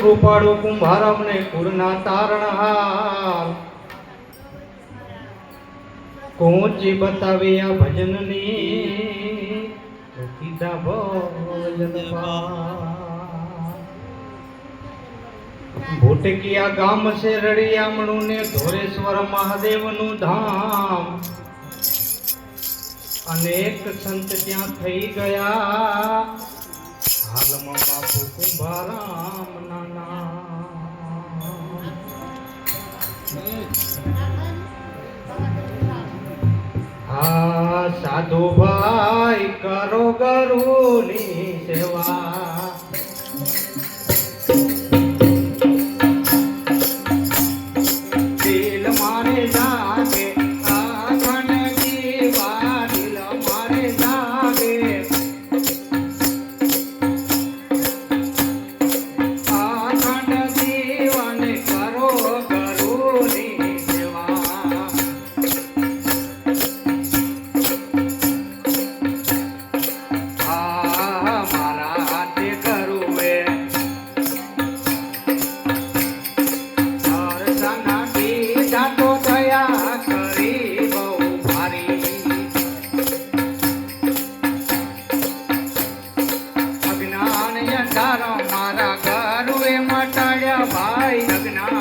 કૃપાળુ કુંભારમ ને કુરના તારણહાર. કોચી બતાવી આ ભજનની કીધા ભજન ભૂટકિયા ગામ છે રળિયામણું ને ધોરેશ્વર મહાદેવનું ધામ. અનેક સંત ત્યાં થઈ ગયા. હાલમાં બાપુ કુંભારામ નાના હા સાધુ ભાઈ કરો ગરુની સેવા. fucking up.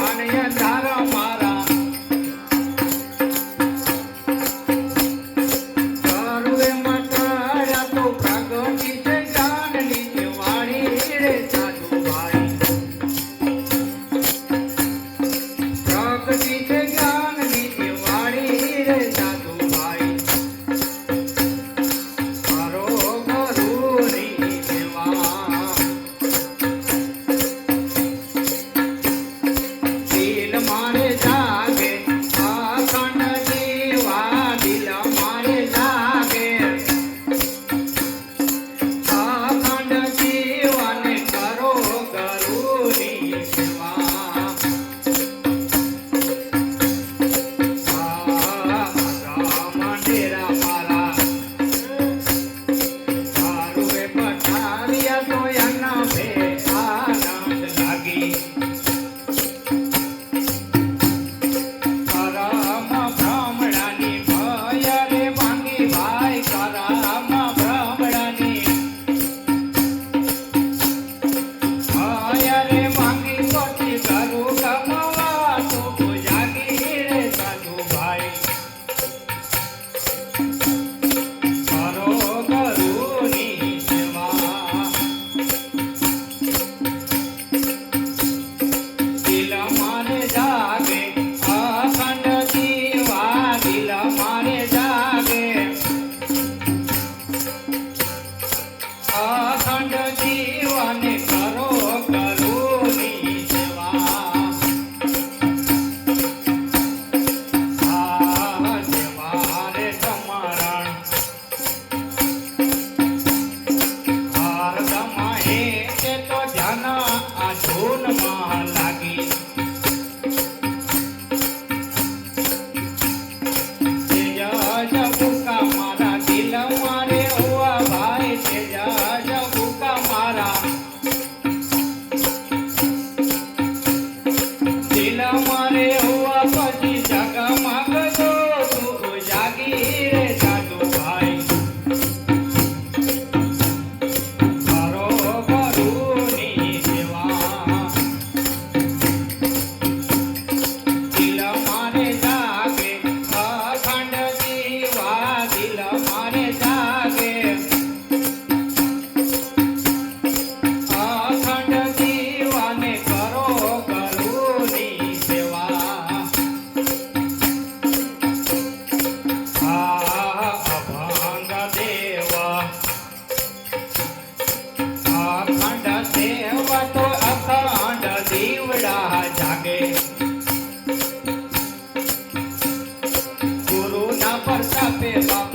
Amen.